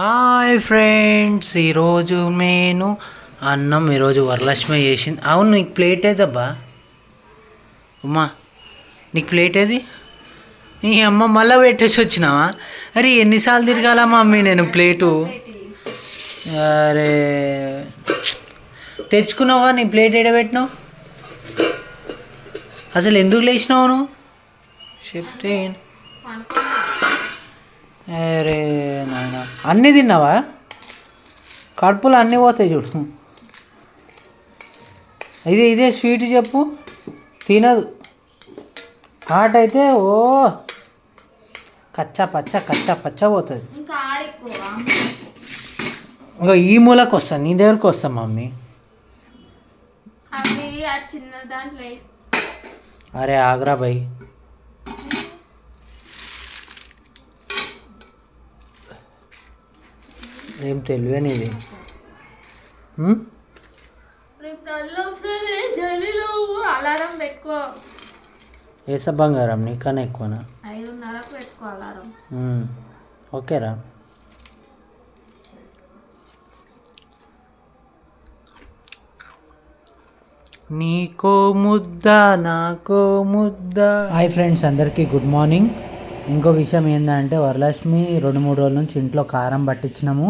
Hi friends ఈరోజు నేను అన్నం ఈరోజు వరలక్ష్మి చేసింది. అవును నీకు ప్లేట్ ఏదబ్బా? అమ్మా నీకు ప్లేట్ ఏది? నీ అమ్మ మళ్ళీ పెట్టేసి వచ్చినావా? అరే ఎన్నిసార్లు తిరగాల మమ్మీ నేను ప్లేటు? అరే తెచ్చుకున్నావా? నీ ప్లేట్ ఏడ పెట్టినావు? అసలు ఎందుకు లేచినావు నువ్వు? చెప్తే అరే నాయన. అన్నీ తిన్నావా? కడుపులో అన్నీ పోతాయి చూడు. ఇదే ఇదే స్వీట్ చెప్పు. తినదు. హాట్ అయితే ఓ కచ్చా పచ్చ కచ్చా పచ్చ పోతుంది. ఇంకా ఈ మూలకు వస్తాను నీ దగ్గరకు వస్తాం మమ్మీ. అరే ఆగ్రా భయ్ ఏం వస్తుంది జల్లీలో అలారం పెట్టుకో. వేస బంగారం? నీకన్నా ఎక్కువనా? ఐదున్నరకు పెట్టుకో అలారం. ఓకేరా. నీకో ముద్ద నాకో ముద్ద. హాయ్ ఫ్రెండ్స్ అందరికీ గుడ్ మార్నింగ్. ఇంకో విషయం ఏంటంటే వరలక్ష్మి రెండు మూడు రోజుల నుంచి ఇంట్లో కారం పట్టించినాము.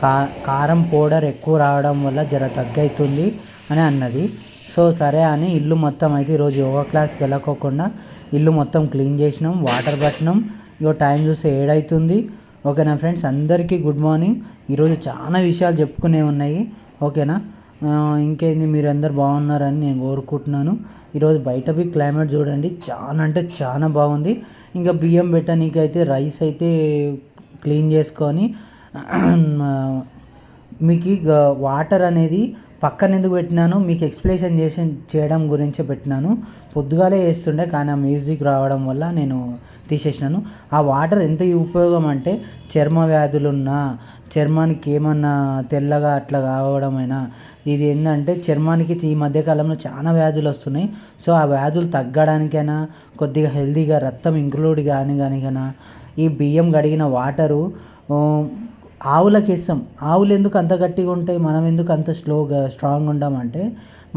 కా కారం పౌడర్ ఎక్కువ రావడం వల్ల జర తగ్గవుతుంది అని అన్నది. సో సరే అని ఇల్లు మొత్తం అయితే ఈరోజు యోగా క్లాస్కి వెళ్ళకోకుండా ఇల్లు మొత్తం క్లీన్ చేసినాం వాటర్ పట్టినాం. ఇగో టైం చూస్తే ఏడవుతుంది ఓకేనా ఫ్రెండ్స్? అందరికీ గుడ్ మార్నింగ్. ఈరోజు చాలా విషయాలు చెప్పుకునే ఉన్నాయి. ఓకేనా? ఇంకేంది? మీరు అందరు బాగున్నారని నేను కోరుకుంటున్నాను. ఈరోజు బయట పోయి క్లైమేట్ చూడండి. చాలా అంటే చాలా బాగుంది. ఇంకా బియ్యం పెట్టనీకైతే రైస్ అయితే క్లీన్ చేసుకొని మీకు ఇక వాటర్ అనేది పక్కన ఎందుకు పెట్టినాను? మీకు ఎక్స్ప్లెనేషన్ చేసి చేయడం గురించే పెట్టినాను. పొద్దుగాలే వేస్తుండే కానీ ఆ మ్యూజిక్ రావడం వల్ల నేను తీసేసినాను. ఆ వాటర్ ఎంత ఉపయోగం అంటే చర్మ వ్యాధులున్నా చర్మానికి ఏమన్నా తెల్లగా అట్లా కావడమైనా ఇది ఏంటంటే చర్మానికి ఈ మధ్యకాలంలో చాలా వ్యాధులు వస్తున్నాయి. సో ఆ వ్యాధులు తగ్గడానికైనా కొద్దిగా హెల్తీగా రక్తం ఇంక్లూడ్ కానీ కానికైనా ఈ బియ్యం కడిగిన వాటరు ఆవులకి ఇస్తాం ఆవులు ఎందుకు అంత గట్టిగా ఉంటాయి? మనం ఎందుకు అంత స్లోగా స్ట్రాంగ్ ఉంటామంటే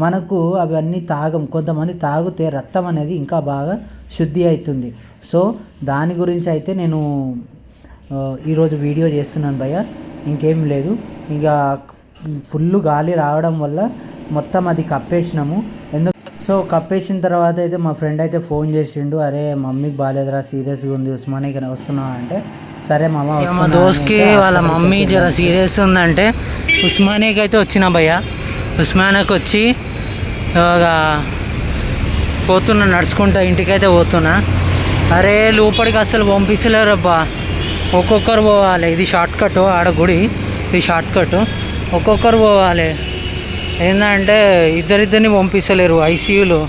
మనకు అవన్నీ తాగం. కొంతమంది తాగితే రక్తం అనేది ఇంకా బాగా శుద్ధి అవుతుంది. సో దాని గురించి అయితే నేను ఈరోజు వీడియో చేస్తున్నాను భయ్య. ఇంకేం లేదు. ఇంకా ఫుల్ గాలి రావడం వల్ల మొత్తం అది కప్పేసినాము. ఎందుకు? సో కప్పేసిన తర్వాత అయితే మా ఫ్రెండ్ అయితే ఫోన్ చేసిండు. అరే మమ్మీకి బాగాలేదురా సీరియస్గా ఉంది ఉస్మానియాకి వస్తున్నావా అంటే సరే మామ మా అయితే వాళ్ళ మమ్మీ జర సీరియస్ ఉందంటే ఉస్మానియాకి అయితే వచ్చిన భయ్య. ఉస్మానియాకి వచ్చి ఇలాగా పోతున్నా నడుచుకుంటా ఇంటికైతే పోతున్నా. అరే లోపలికి అసలు పంపిస్తలేరు అబ్బా ఒక్కొక్కరు పోవాలి. ఇది షార్ట్ కట్ ఆడ గుడి. ఇది షార్ట్ కట్. ఒక్కొక్కరు పోవాలి. ఏంటంటే ఇద్దరిద్దరిని పంపిస్తలేరు ఐసీయూలో.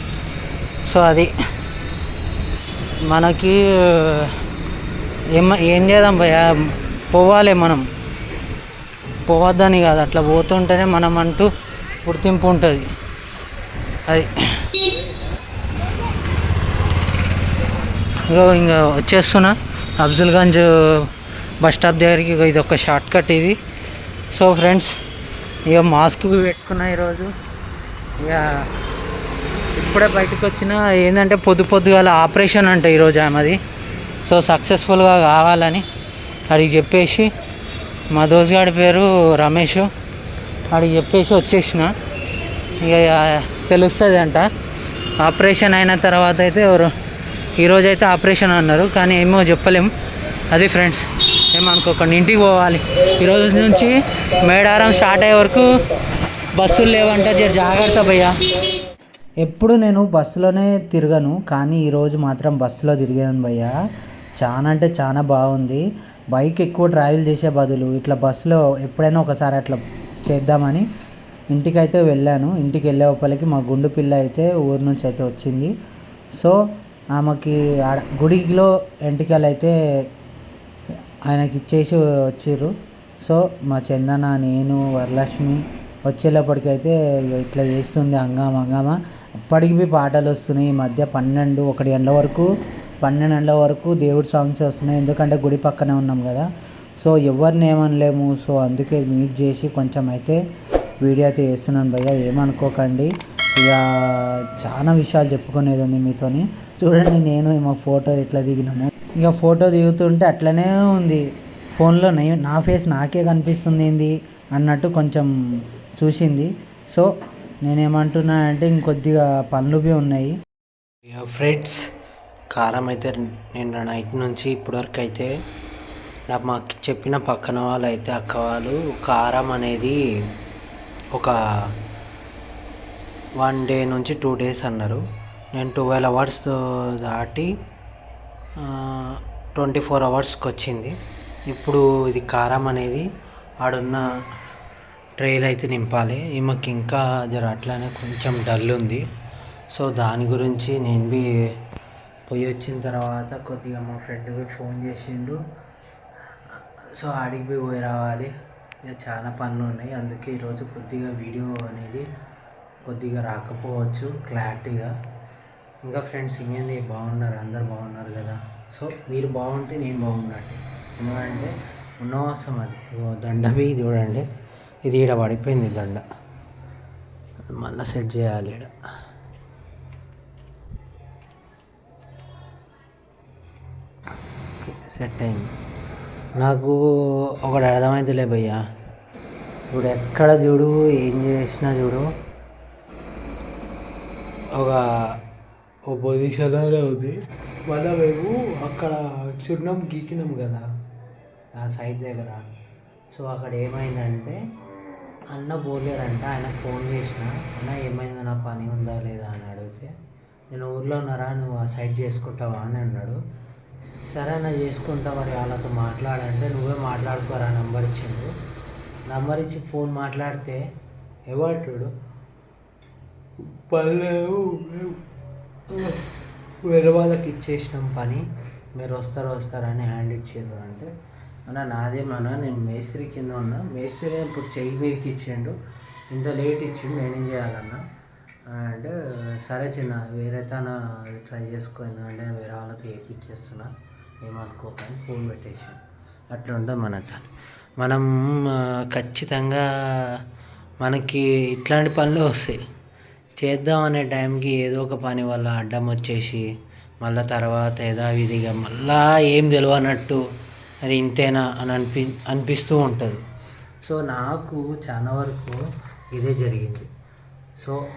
సో అది మనకి ఏం ఏం చేద్దాం భయ పోవాలి మనం. పోవద్దని కాదు అట్లా పోతుంటేనే మనం అంటూ గుర్తింపు ఉంటుంది. అది. ఇగో ఇంకా వచ్చేస్తున్నా. అఫ్జల్గంజ్ బస్ స్టాప్ దగ్గరికి ఇది ఒక షార్ట్ కట్ ఇది. సో ఫ్రెండ్స్ ఇక మాస్క్ పెట్టుకున్నా ఈరోజు. ఇక ఇప్పుడే బయటకు వచ్చిన ఏంటంటే పొద్దు పొద్దుగాల ఆపరేషన్ అంట ఈరోజు ఆమెది. సో సక్సెస్ఫుల్గా కావాలని అడిగి చెప్పేసి మా దోసుగాడి పేరు రమేష్. అడిగి చెప్పేసి వచ్చేసిన. ఇక తెలుస్తుంది అంట ఆపరేషన్ అయిన తర్వాత అయితే ఎవరు ఈరోజు అయితే ఆపరేషన్ అన్నారు కానీ ఏమో చెప్పలేము అది ఫ్రెండ్స్ ఏమనుకోకండి ఇంటికి పోవాలి. ఈరోజు నుంచి మేడారం స్టార్ట్ అయ్యే వరకు బస్సులు లేవంట. జర జాగ్రత్త భయ్యా. ఎప్పుడు నేను బస్సులోనే తిరగను కానీ ఈరోజు మాత్రం బస్సులో తిరిగాను భయ్యా. చాలా అంటే చాలా బాగుంది. బైక్ ఎక్కువ ట్రావెల్ చేసే బదులు ఇట్లా బస్సులో ఎప్పుడైనా ఒకసారి అట్లా చేద్దామని ఇంటికైతే వెళ్ళాను. ఇంటికి వెళ్ళే లోపలికి మా గుండు పిల్ల అయితే ఊరు నుంచి అయితే వచ్చింది. సో ఆమెకి ఆడ గుడిలో ఎంటికలు అయితే ఆయనకి ఇచ్చేసి వచ్చిర్రు. సో మా చందన నేను వరలక్ష్మి వచ్చేటప్పటికైతే అయితే ఇట్లా చేస్తుంది హంగామ హంగామ. అప్పటికి బి పాటలు వస్తున్నాయి. ఈ మధ్య పన్నెండు ఒకటి గంటల వరకు పన్నెండు గంటల వరకు దేవుడి సాంగ్స్ వస్తున్నాయి. ఎందుకంటే గుడి పక్కనే ఉన్నాం కదా. సో ఎవరిని ఏమనలేము. సో అందుకే మీట్ చేసి కొంచెం అయితే వీడియో అయితే చేస్తున్నాను భయ్య. ఏమనుకోకండి. ఇక చాలా విషయాలు చెప్పుకునేది ఉంది మీతోని. చూడండి నేను మా ఫోటో ఎట్లా దిగినాము. ఇక ఫోటో దిగుతుంటే అట్లనే ఉంది. ఫోన్లో నా ఫేస్ నాకే కనిపిస్తుంది ఏంది అన్నట్టు కొంచెం చూసింది. సో నేనేమంటున్నా అంటే ఇంకొద్దిగా పనులువి ఉన్నాయి. ఫ్రెండ్స్ కారం అయితే నిన్న నైట్ నుంచి ఇప్పటివరకు అయితే నాకు మాకు చెప్పిన పక్కన వాళ్ళు అయితే అక్క వాళ్ళు కారం అనేది ఒక వన్ డే నుంచి టూ డేస్ అన్నారు. నేను ట్వెల్వ్ అవర్స్ దాటి ట్వంటీ ఫోర్ అవర్స్కి వచ్చింది ఇప్పుడు ఇది కారం అనేది ఆడున్న ట్రైల్ అయితే నింపాలి. ఈమెకి ఇంకా జర అట్లానే కొంచెం డల్ ఉంది. సో దాని గురించి నేను బి పోయి వచ్చిన తర్వాత కొద్దిగా మా ఫ్రెండ్కి ఫోన్ చేసిండు. సో ఆడికి పోయి పోయి రావాలి. ఇక చాలా పనులు ఉన్నాయి. అందుకే ఈరోజు కొద్దిగా వీడియో అనేది కొద్దిగా రాకపోవచ్చు. క్లారిటీగా ఇంకా ఫ్రెండ్స్ ఇంకేంది బాగున్నారు. అందరు బాగున్నారు కదా. సో మీరు బాగుంటే నేను బాగున్నట్టు ఎందుకంటే ఉన్నవాసం అది. దండవి చూడండి. ఇది ఈడ పడిపోయింది దండ. మళ్ళీ సెట్ చేయాలి ఈడ. సెట్ అయింది నాకు ఒకటి అర్థమైందిలే భయ్యా. ఇప్పుడు ఎక్కడ చూడు ఏం చేసినా చూడు. ఒక ఓ పొజిషన్లోనే ఉంది. మళ్ళీ మేము అక్కడ చున్నం గీకినాం కదా ఆ సైడ్ దగ్గర. సో అక్కడ ఏమైందంటే అన్న పోలేడంట ఆయన ఫోన్ చేసిన. అన్న ఏమైంది? నా పని ఉందా లేదా? అని అడిగితే నేను ఊర్లో ఉన్నారా? నువ్వు ఆ సైడ్ చేసుకుంటావా? అని అన్నాడు. సరే అన్న చేసుకుంటా మరి వాళ్ళతో మాట్లాడంటే నువ్వే మాట్లాడుకోరా నంబర్ ఇచ్చిండు. నంబర్ ఇచ్చి ఫోన్ మాట్లాడితే ఎవరు పర్లేదు వేరే వాళ్ళకి ఇచ్చేసినాం పని మీరు వస్తారు వస్తారని హ్యాండ్ ఇచ్చిండ్రు అంటే అన్న నాదేమన్నా నేను మేస్త్రి కింద ఉన్నా మేస్త్రి ఇప్పుడు చెయ్యి మీదకి ఇచ్చిండు. ఇంత లేట్ ఇచ్చిండు నేనేం చేయాలన్నా? అండ్ సరే చిన్న వేరే తన ట్రై చేసుకుందా అంటే వేరే వాళ్ళతో వేయించేస్తున్నా ఏమనుకోకండి ఫోన్ పెట్టేసి. అట్లా ఉంటుంది మన మనం ఖచ్చితంగా మనకి ఇట్లాంటి పనులు వస్తాయి. చేద్దాం అనే టైంకి ఏదో ఒక పని వల్ల అడ్డం వచ్చేసి మళ్ళీ తర్వాత యథావిధిగా మళ్ళా ఏం తెలియనట్టు అది ఇంతేనా అని అనిపి అనిపిస్తూ ఉంటుంది. సో నాకు చాలా వరకు ఇదే జరిగింది. సో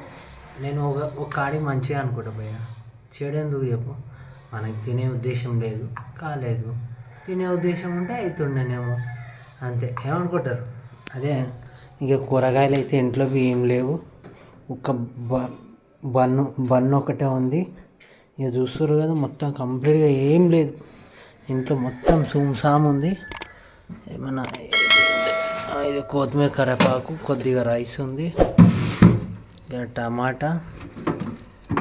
నేను ఒక ఒక కాడి మంచిగా అనుకుంటా భయ్య చెడు ఎందుకు చెప్పు మనకి తినే ఉద్దేశం లేదు కాలేదు తినే ఉద్దేశం ఉంటే అవుతుండేనేమో అంతే ఏమనుకుంటారు అదే ఇక కూరగాయలు అయితే ఇంట్లో ఏం లేవు ఒక బ బన్ను బన్ను ఒకటే ఉంది ఇక చూస్తారు కదా మొత్తం కంప్లీట్గా ఏం లేదు ఇంట్లో మొత్తం సూమ్సామ్ ఉంది ఏమన్నా ఇది కొత్తిమీర కరేపాకు కొద్దిగా రైస్ ఉంది టమాటా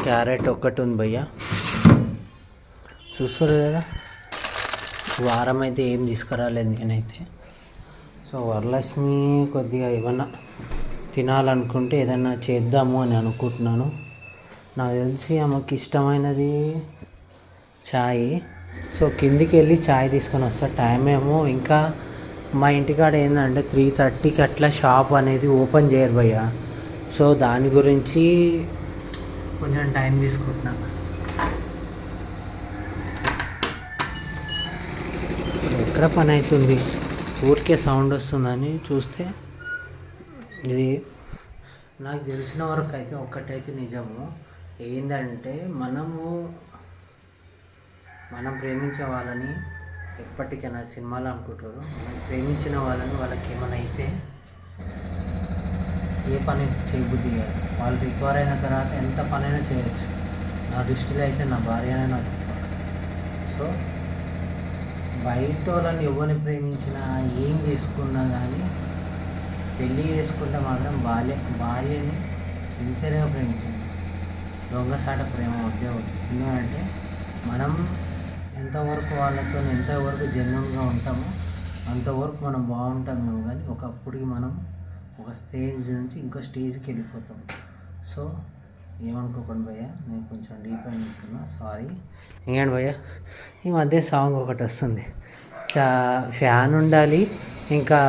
క్యారెట్ ఒక్కటి ఉంది భయ్య. చూస్తారు కదా వారం అయితే ఏం తీసుకురాలేదు నేనైతే. సో వరలక్ష్మి కొద్దిగా ఏమన్నా తినాలనుకుంటే ఏదన్నా చేద్దాము అని అనుకుంటున్నాను. నాకు తెలిసి ఆమెకి ఇష్టమైనది ఛాయ్ సో కిందికి వెళ్ళి ఛాయ్ తీసుకొని వస్తా. టైం ఏమో ఇంకా మా ఇంటికాడ ఏంటంటే త్రీ థర్టీకి అట్లా షాప్ అనేది ఓపెన్ చేయరు భయ్యా. సో దాని గురించి కొంచెం టైం తీసుకుంటున్నా. ఎక్కడ పని అవుతుంది ఊరికే సౌండ్ వస్తుందని చూస్తే ఇది నాకు తెలిసిన వరకు అయితే ఒక్కటైతే నిజము. ఏంటంటే మనము మనం ప్రేమించే వాళ్ళని ఎప్పటికైనా సినిమాలు అనుకుంటారు. మనం ప్రేమించిన వాళ్ళని వాళ్ళకి ఏమైనా అయితే ఏ పని చేయబుద్ధి కాదు. వాళ్ళు రికవర్ అయిన తర్వాత ఎంత పనైనా చేయొచ్చు. నా దృష్టిలో అయితే నా భార్యనే నాకు సో బయట వాళ్ళని ఎవరిని ప్రేమించినా ఏం చేసుకున్నా కానీ పెళ్ళి చేసుకుంటే మాత్రం భార్య భార్యని సిన్సియర్గా ప్రేమించింది దొంగసాట ప్రేమ వద్దే ఎందుకంటే మనం ఎంతవరకు వాళ్ళతో ఎంతవరకు జన్మంగా ఉంటామో అంతవరకు మనం బాగుంటామేమో కానీ ఒకప్పుడు మనం ఒక స్టేజ్ నుంచి ఇంకో స్టేజ్కి వెళ్ళిపోతాం. సో ఏమనుకోకండి భయ్య? నేను కొంచెం డీప్ అని ఉంటున్నా సారీ ఇంకేంటి భయ్య? ఈ మధ్య సాంగ్ ఒకటి వస్తుంది. చా ఫ్యాన్ ఉండాలి ఇంకా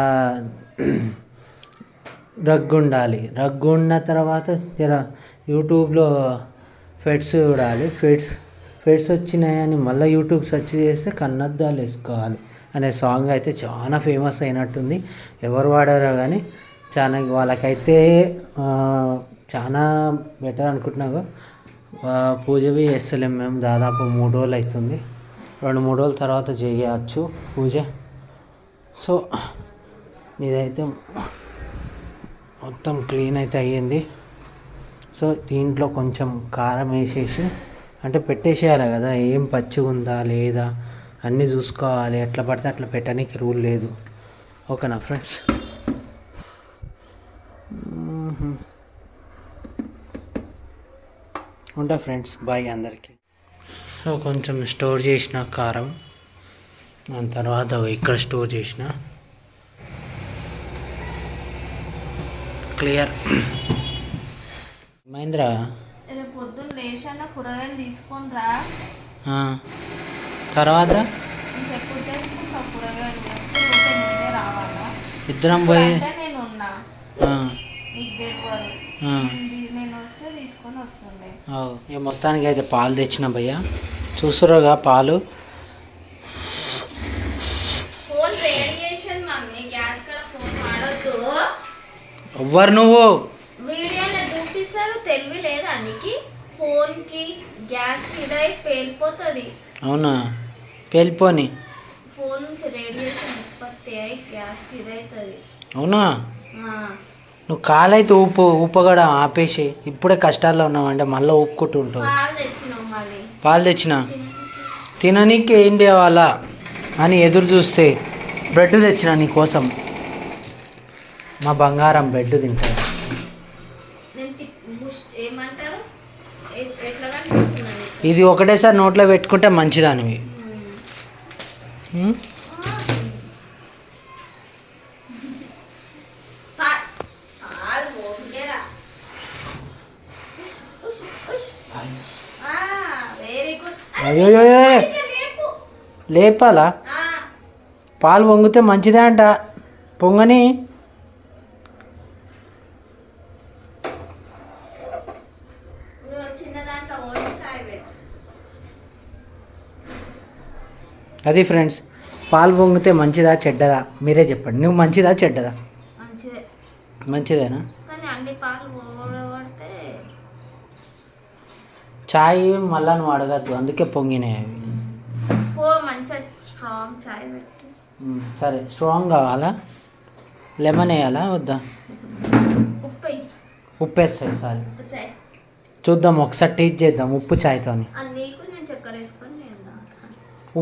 రగ్గు ఉండాలి. రగ్గు ఉన్న తర్వాత జర యూట్యూబ్లో ఫెడ్స్ చూడాలి. ఫెడ్స్ ఫెడ్స్ వచ్చినాయని మళ్ళీ యూట్యూబ్ సెర్చ్ చేస్తే కన్నద్దాలు వేసుకోవాలి. అనే సాంగ్ అయితే చాలా ఫేమస్ అయినట్టుంది. ఎవరు వాడారో కానీ చాలా వాళ్ళకైతే చాలా బెటర్ అనుకుంటున్నాను పూజ బి చేస్తలేం మేము. దాదాపు మూడు రోజులు అవుతుంది రెండు మూడు రోజుల తర్వాత చేయవచ్చు పూజ. సో ఇదైతే మొత్తం క్లీన్ అయితే అయ్యింది. సో దీంట్లో కొంచెం కారం వేసేసి అంటే పెట్టేసేయాలి కదా. ఏం పచ్చిగా ఉందా లేదా? అన్నీ చూసుకోవాలి. ఎట్లా పడితే అట్లా పెట్టడానికి రూల్ లేదు. ఓకేనా ఫ్రెండ్స్? ఉంటా ఫ్రెండ్స్. బాయ్ అందరికీ. సో కొంచెం స్టోర్ చేసిన కారం దాని తర్వాత ఇక్కడ స్టోర్ చేసిన. క్లియర్. మహేంద్ర. పొద్దున్న లేచాన కూరగాయలు తీసుకొని రా. ఆ, తర్వాత? ఇద్దరం పోయి నేను ఉన్నా. తెలియదు. నేను- వస్తే తీసుకొని వస్తుండే. ఇక మొత్తానికి అయితే పాలు తెచ్చిన భయ్య. చూస్తురుగా పాలు. ఫోన్ రేడియేషన్ మమ్మీ గ్యాస్ కాడ ఫోన్ వాడొద్దు. ఎవ్వరు నువ్వు? వీడియోలో చూపిస్తారు తెలివి లేదా నీకు? ఫోన్కి గ్యాస్కి ఇదై పేలిపోతుంది. అవునా? పేలిపోని. ఫోన్ నుంచి రేడియేషన్ ఉత్పత్తి అయి గ్యాస్కి ఇదవుతుంది అవునా నువ్వు కాలైతే ఊపు ఊపగడ ఆపేసి ఇప్పుడే కష్టాల్లో ఉన్నావంటే మళ్ళీ ఊపుకుంటూ ఉంటావు పాలు తెచ్చిన? తిననీకి. ఏం తేవాలా అని ఎదురు చూస్తే బ్రెడ్ తెచ్చిన నీ కోసం. మా బంగారం బ్రెడ్ కనిపిస్తున్నాను ఇది ఒకటేసారి నోట్లో పెట్టుకుంటే మంచిదానివి ఉం? పాలు ఓకేరా వెరీ గుడ్ అయ్యో లేపు. లేపాలా? పాలు పొంగితే మంచిదే అంట. పొంగని. అది ఫ్రెండ్స్ పాలు పొంగితే మంచిదా చెడ్డదా? మీరే చెప్పండి. నువ్వు మంచిదా చెడ్డదా? మంచిదే. మంచిదేనా కానీ అన్ని పాలు ఓడబడితే చాయ్ మళ్ళా నువ్వు అడగద్దు అందుకే పొంగినాయి అవి పో మంచిగా స్ట్రాంగ్ చాయ్ పెట్టు. సరే స్ట్రాంగ్ కావాలా? లెమన్ వేయాలా? వద్దా? ఉప్పు. ఉప్పు వేస్తాయి సారీ చూద్దాం ఒకసారి టేస్ట్ చేద్దాం ఉప్పు తాగుతాను.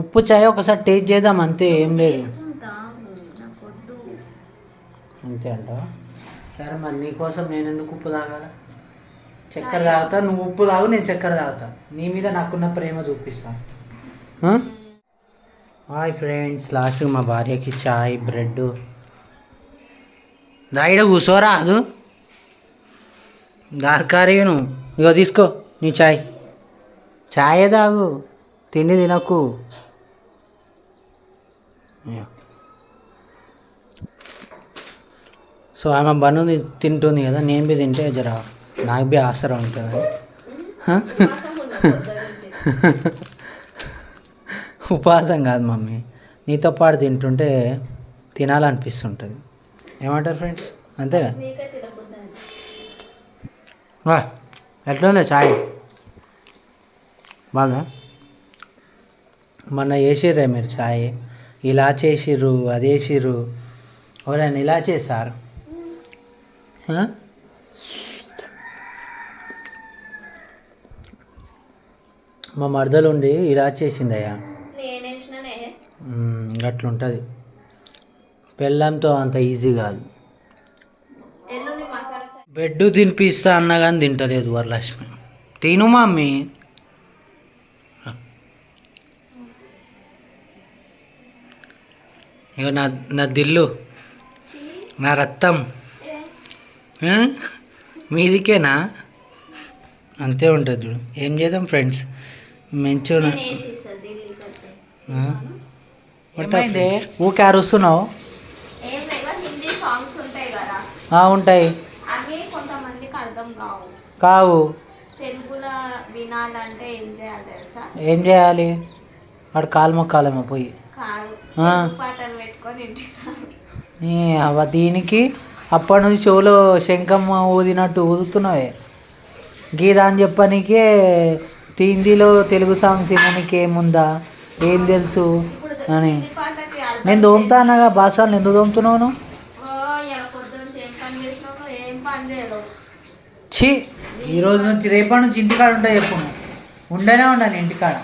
ఉప్పు చాయ్ ఒకసారి టేస్ట్ చేద్దాం అంతే ఏం లేదు. అంతే అంటావా? సరే మరి నీకోసం నేను ఎందుకు ఉప్పు తాగాల? చక్కెర తాగుతా నువ్వు ఉప్పు తాగు నేను చక్కెర తాగుతా. నీ మీద నాకున్న ప్రేమ చూపిస్తా. హాయ్ ఫ్రెండ్స్ లాస్ట్ మా భార్యకి చాయ్ బ్రెడ్. దాయిడ కూర్చోరా అది. దార్కారీ నువ్వు ఇగో తీసుకో నీ చాయ్. చాయ్ తాగు తిండి తినకు. సో ఆమె బన్ను తింటుంది కదా నేను బి తింటే జర. నాకు బి ఆసరా ఉంటుంది. ఉపవాసం కాదు మమ్మీ. నీతో పాటు తింటుంటే తినాలనిపిస్తుంటుంది. ఏమంటారు ఫ్రెండ్స్? అంతేగా నీకే ఎట్లుంది చాయ్? బాగా మొన్న వేసిర్రే మీరు చాయ్. ఇలా చేసిర్రు అది వేసిర్రు ఎవరైనా ఇలా చేశారు? మా మరదలు ఉండి ఇలా చేసిందయ్యా. అట్లుంటుంది. బెల్లంతో అంత ఈజీ కాదు. బెడ్ తినిపిస్తా అన్నా కానీ తింటలేదు వరలక్ష్మి. తిను మమ్మీ. ఇక నా నా దిల్లు. నా రక్తం? మీదికేనా? అంతే ఉంటుంది చూడు. ఏం చేద్దాం ఫ్రెండ్స్? మంచిగా ఏమైంది? ఊకే అరుస్తున్నావు? ఉంటాయి కదా. ఆ, ఉంటాయి. అవి కొంతమందికి అర్థం కావు. కావు. తెలుగులో వినాలంటే ఏం చేయాలి తెలుసా? ఏం చేయాలి? వాడు కాలు మొక్కాలేమో పోయి. అవ్వ దీనికి అప్పటి నుంచి చెవులో శంఖమ్మ ఊదినట్టు ఊదుతున్నావే. గీత అని చెప్పనీకే హిందీలో తెలుగు సాంగ్స్ విననీకి ఏముందా? ఏం తెలుసు? అని. నేను దోముతా అన్నగా బాసాలు ఎందుకు దోముతున్నావు నువ్వు? ఛీ! ఈ రోజు నుంచి రేపటి నుంచి ఇంటికాడ ఉంటా చెప్పు. ఉండనే ఉండాలి ఇంటికాడ.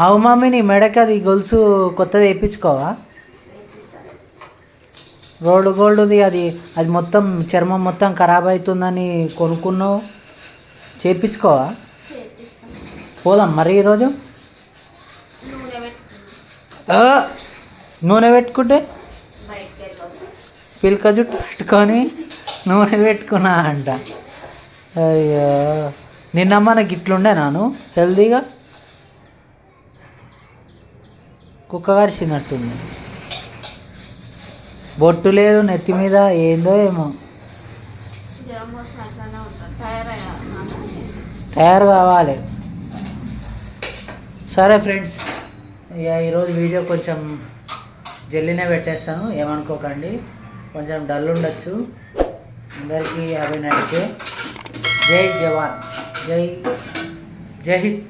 అవు మమ్మీ నీ మెడకి అది గొలుసు కొత్తది వేయించుకోవా? వేపిస్తాను. గోల్డ్ది అది అది మొత్తం చర్మం మొత్తం ఖరాబ్ అవుతుందని కొనుక్కున్నావు. చేయించుకోవా? పోదాం మరి ఈరోజు? నూనె పెట్టుకుంటే? పిల్క జుట్టు పెట్టుకొని నూనె పెట్టుకున్నా అంట. అయ్యో నిన్నమ్మ నాకు ఇట్లుండే నాను హెల్దీగా? కుక్క కరిచినట్టుంది. బొట్టు లేదు నెత్తి మీద ఏందో ఏమో. తయారు కావాలి. సరే ఫ్రెండ్స్ ఇక ఈరోజు వీడియో కొంచెం జల్లినే పెట్టేస్తాను. ఏమనుకోకండి కొంచెం డల్ ఉండొచ్చు. అందరికీ హ్యాపీ నైట్ జై జవాన్. జై జై హింద్.